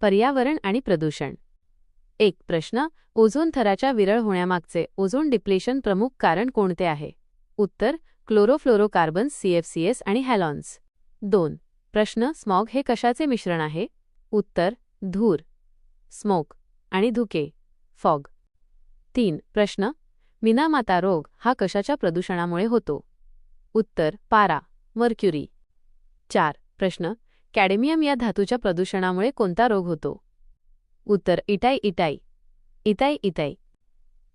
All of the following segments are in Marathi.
पर्यावरण आणि प्रदूषण. एक प्रश्न ओझोन थराच्या विरळ होण्यामागचे ओझोन डिप्लेशन प्रमुख कारण कोणते आहे? उत्तर क्लोरोफ्लोरोकार्बन्स सीएफसीएस आणि हॅलॉन्स. दोन प्रश्न स्मॉग हे कशाचे मिश्रण आहे? उत्तर धूर. स्मोक आणि धुके. फॉग. तीन प्रश्न मिनामाता रोग हा कशाच्या प्रदूषणामुळे होतो? उत्तर पारा मर्क्युरी. चार प्रश्न कॅडेमियम या धातूच्या प्रदूषणामुळे कोणता रोग होतो? उत्तर इटाई इटाई. इताई इताई.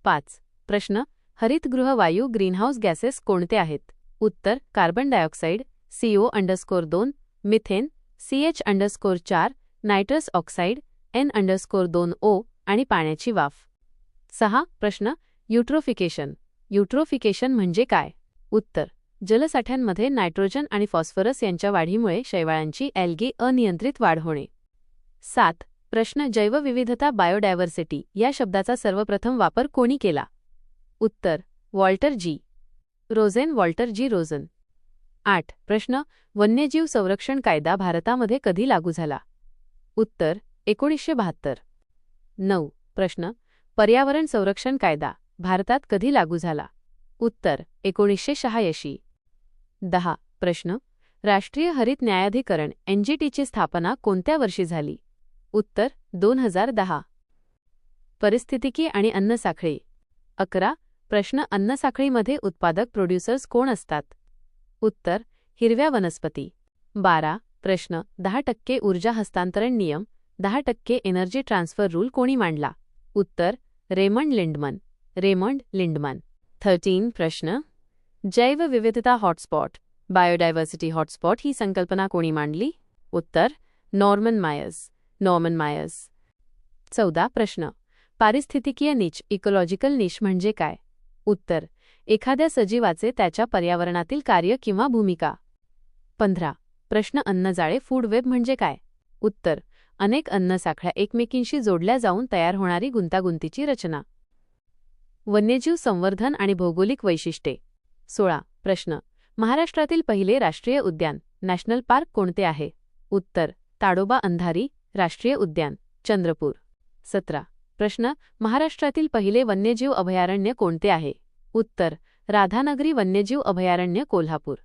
पाच. प्रश्न. हरितगृह वायू ग्रीनहाऊस गॅसेस कोणते आहेत? उत्तर कार्बन डायऑक्साईड सीओ अंडरस्कोर दोन मिथेन सीएच अंडरस्कोर चार नायट्रस ऑक्साईड एन अंडरस्कोर दोन ओ आणि पाण्याची वाफ. सहा. प्रश्न. युट्रोफिकेशन. युट्रोफिकेशन म्हणजे काय? उत्तर. जलसाठ्यांमध्ये नायट्रोजन आणि फॉस्फरस यांच्या वाढीमुळे शैवाळांची ॲल्गी अनियंत्रित वाढ होणे. सात प्रश्न जैवविविधता बायोडायव्हर्सिटी या शब्दाचा सर्वप्रथम वापर कोणी केला? उत्तर वॉल्टर जी. रोझेन वॉल्टर जी रोझन. आठ प्रश्न वन्यजीव संरक्षण कायदा भारतामध्ये कधी लागू झाला? उत्तर एकोणीसशे बहात्तर. नऊ प्रश्न पर्यावरण संरक्षण कायदा भारतात कधी लागू झाला? उत्तर एकोणीसशे शहाऐंशी. दहा. प्रश्न. राष्ट्रीय हरित न्यायाधिकरण एनजीटीची स्थापना कोणत्या वर्षी झाली? उत्तर दोन हजार दहा. परिस्थितिकी आणि अन्नसाखळी अकरा. प्रश्न अन्नसाखळीमध्ये उत्पादक प्रोड्युसर्स कोण असतात? उत्तर हिरव्या वनस्पती. बारा. प्रश्न दहा टक्के ऊर्जा हस्तांतरण नियम दहा टक्के एनर्जी ट्रान्सफर रूल कोणी मांडला? उत्तर Raymond Lindeman. Raymond Lindeman. Thirteen प्रश्न जैवविविधता हॉटस्पॉट बायोडायव्हर्सिटी हॉटस्पॉट ही संकल्पना कोणी मांडली? उत्तर नॉर्मन मायर्स नॉर्मन मायर्स. चौदा प्रश्न. पारिस्थितिकीय निच इकोलॉजिकल निच म्हणजे काय? उत्तर एखाद्या सजीवाचे त्याच्या पर्यावरणातील कार्य किंवा भूमिका. पंधरा. प्रश्न अन्नजाळे फूड वेब म्हणजे काय? उत्तर अनेक अन्नसाखळ्या एकमेकींशी जोडल्या जाऊन तयार होणारी गुंतागुंतीची रचना. वन्यजीव संवर्धन आणि भौगोलिक वैशिष्ट्ये. सोळा. प्रश्न. महाराष्ट्रातील पहिले राष्ट्रीय उद्यान नॅशनल पार्क कोणते आहे? उत्तर. ताडोबा अंधारी राष्ट्रीय उद्यान चंद्रपूर. सतरा. प्रश्न. महाराष्ट्रातील पहिले वन्यजीव अभयारण्य कोणते आहे? उत्तर. राधानगरी वन्यजीव अभयारण्य कोल्हापूर.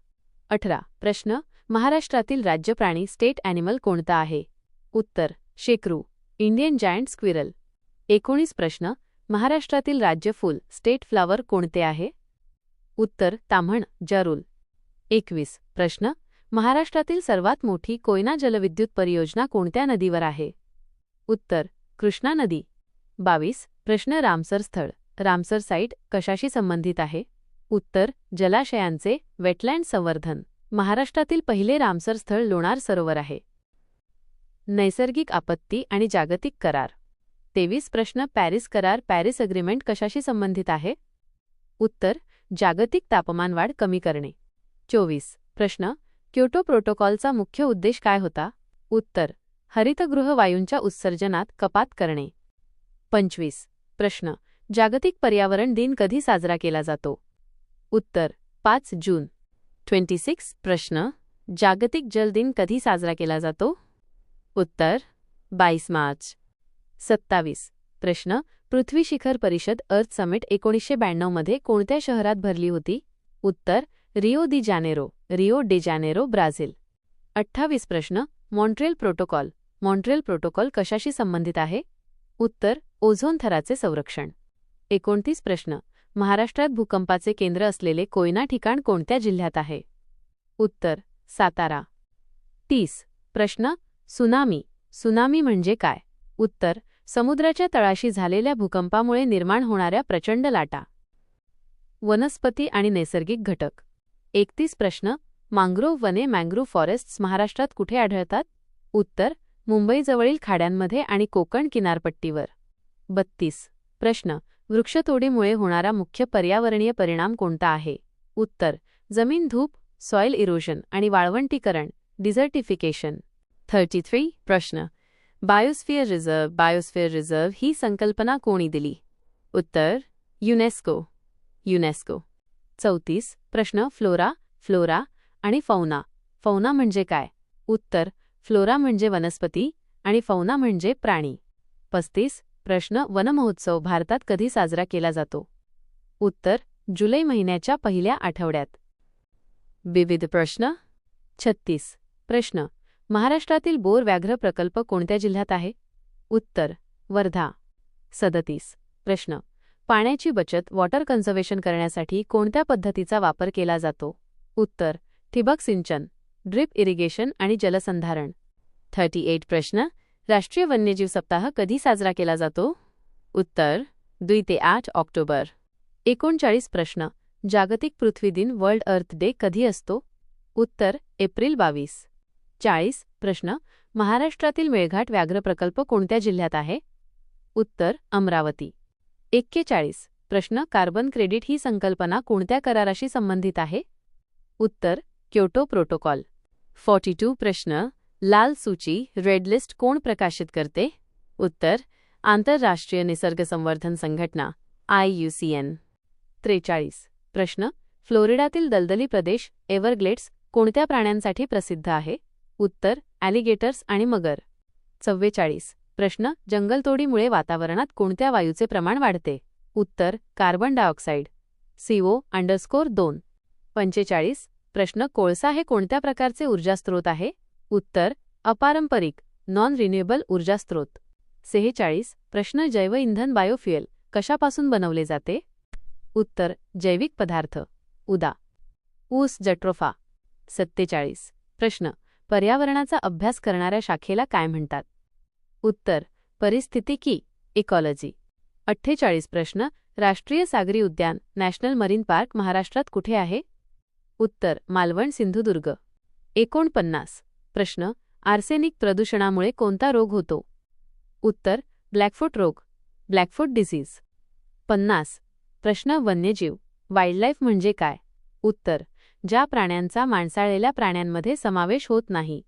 अठरा. प्रश्न. महाराष्ट्रातील राज्य प्राणी स्टेट ॲनिमल कोणता आहे? उत्तर. शेकरू. Indian giant squirrel. एकोणीस प्रश्न. महाराष्ट्रातील राज्य फूल स्टेट फ्लावर कोणते आहे? उत्तर ताम्हण जरूल. एकवीस. प्रश्न. महाराष्ट्रातील सर्वात मोठी कोयना जलविद्युत परियोजना कोणत्या नदीवर आहे? उत्तर. कृष्णा नदी. बावीस. प्रश्न. रामसर स्थळ. रामसर साईट कशाशी संबंधित आहे? उत्तर. जलाशयांचे वेटलँड संवर्धन. महाराष्ट्रातील पहिले रामसर स्थळ लोणार सरोवर आहे. नैसर्गिक आपत्ती आणि जागतिक करार. तेवीस. प्रश्न. पॅरिस करार पॅरिस अग्रीमेंट कशाशी संबंधित आहे? उत्तर. जागतिक तापमानवाढ कमी करणे. चोवीस. प्रश्न. क्योटो प्रोटोकॉलचा मुख्य उद्देश काय होता? उत्तर. हरितगृह वायूंच्या उत्सर्जनात कपात करणे. पंचवीस. प्रश्न. जागतिक पर्यावरण दिन कधी साजरा केला जातो? उत्तर. पाच जून. Twenty six. प्रश्न. जागतिक जल दिन कधी साजरा केला जातो? उत्तर. बाईस मार्च. सत्तावीस. प्रश्न. पृथ्वी शिखर परिषद अर्थ समिट एकोणीसशे ब्याण्णवमध्ये कोणत्या शहरात भरली होती? उत्तर Rio de Janeiro Rio de Janeiro Brazil. अठ्ठावीस प्रश्न मॉन्ट्रेल प्रोटोकॉल. मॉन्ट्रेल प्रोटोकॉल कशाशी संबंधित आहे? उत्तर ओझोन थराचे संरक्षण. एकोणतीस प्रश्न महाराष्ट्रात भूकंपाचे केंद्र असलेले कोयना ठिकाण कोणत्या जिल्ह्यात आहे? उत्तर सातारा. तीस प्रश्न सुनामी. सुनामी म्हणजे काय? उत्तर समुद्राच्या तळाशी झालेल्या भूकंपामुळे निर्माण होणाऱ्या प्रचंड लाटा. वनस्पती आणि नैसर्गिक घटक. एकतीस प्रश्न. मांग्रोव्ह वने मँग्रोव्ह फॉरेस्ट्स महाराष्ट्रात कुठे आढळतात? उत्तर. मुंबईजवळील खाड्यांमध्ये आणि कोकण किनारपट्टीवर. बत्तीस. प्रश्न. वृक्षतोडीमुळे होणारा मुख्य पर्यावरणीय परिणाम कोणता आहे? उत्तर. जमीन धूप सॉइल इरोजन आणि वाळवंटीकरण डिझर्टिफिकेशन थर्टी थ्री प्रश्न. बायोस्फिअर रिझर्व्ह बायोस्फिअर रिझर्व्ह ही संकल्पना कोणी दिली? उत्तर युनेस्को. युनेस्को. चौतीस प्रश्न फ्लोरा फ्लोरा आणि फौना. फौना म्हणजे काय? उत्तर फ्लोरा म्हणजे वनस्पती आणि फौना म्हणजे प्राणी. पस्तीस प्रश्न वनमहोत्सव भारतात कधी साजरा केला जातो? उत्तर जुलै महिन्याच्या पहिल्या आठवड्यात. विविध प्रश्न. छत्तीस प्रश्न महाराष्ट्रातील बोर व्याघ्र प्रकल्प कोणत्या जिल्ह्यात आहे? उत्तर वर्धा. सदतीस. प्रश्न. पाण्याची बचत वॉटर कन्झर्वेशन करण्यासाठी कोणत्या पद्धतीचा वापर केला जातो? उत्तर. ठिबक सिंचन ड्रिप इरिगेशन आणि जलसंधारण. Thirty eight. प्रश्न. राष्ट्रीय वन्यजीव सप्ताह कधी साजरा केला जातो? उत्तर. दुई ते आठ ऑक्टोबर. एकोणचाळीस. प्रश्न. जागतिक पृथ्वी दिन वर्ल्ड अर्थ डे कधी असतो? उत्तर. एप्रिल बावीस. चाळीस प्रश्न महाराष्ट्रातील मेळघाट व्याघ्र प्रकल्प कोणत्या जिल्ह्यात आहे? उत्तर अमरावती. एक्केचाळीस प्रश्न कार्बन क्रेडिट ही संकल्पना कोणत्या कराराशी संबंधित आहे? उत्तर क्योटो प्रोटोकॉल. फॉर्टी टू प्रश्न लाल सूची रेड लिस्ट कोण प्रकाशित करते? उत्तर आंतरराष्ट्रीय निसर्ग संवर्धन संघटना आययुसीएन त्रेचाळीस प्रश्न फ्लोरिडातील दलदली प्रदेश एव्हरग्लेड्स कोणत्या प्राण्यांसाठी प्रसिद्ध आहे? उत्तर ॲलिगेटर्स आणि मगर. चव्वेचाळीस. प्रश्न जंगलतोडीमुळे वातावरणात कोणत्या वायूचे प्रमाण वाढते? उत्तर कार्बन डायऑक्साईड सीओ अंडरस्कोर दोन. पंचेचाळीस. प्रश्न कोळसा हे कोणत्या प्रकारचे ऊर्जास्त्रोत आहे? उत्तर अपारंपरिक नॉन रिन्युएबल ऊर्जास्त्रोत सेहेचाळीस. प्रश्न जैवइंधन बायोफ्युएल कशापासून बनवले जाते? उत्तर जैविक पदार्थ. उदा. ऊस जट्रोफा. सत्तेचाळीस. प्रश्न पर्यावरणाचा अभ्यास करणाऱ्या शाखेला काय म्हणतात? उत्तर परिस्थितिकी इकॉलॉजी अठ्ठेचाळीस प्रश्न राष्ट्रीय सागरी उद्यान नॅशनल मरीन पार्क महाराष्ट्रात कुठे आहे? उत्तर मालवण सिंधुदुर्ग. एकोणपन्नास. प्रश्न आर्सेनिक प्रदूषणामुळे कोणता रोग होतो? उत्तर ब्लॅकफूट रोग. Blackfoot disease. पन्नास. प्रश्न वन्यजीव. वाईल्डलाईफ म्हणजे काय? उत्तर ज्या प्राण्यांचा माणसाळलेल्या प्राण्यांमध्ये समावेश होत नाही.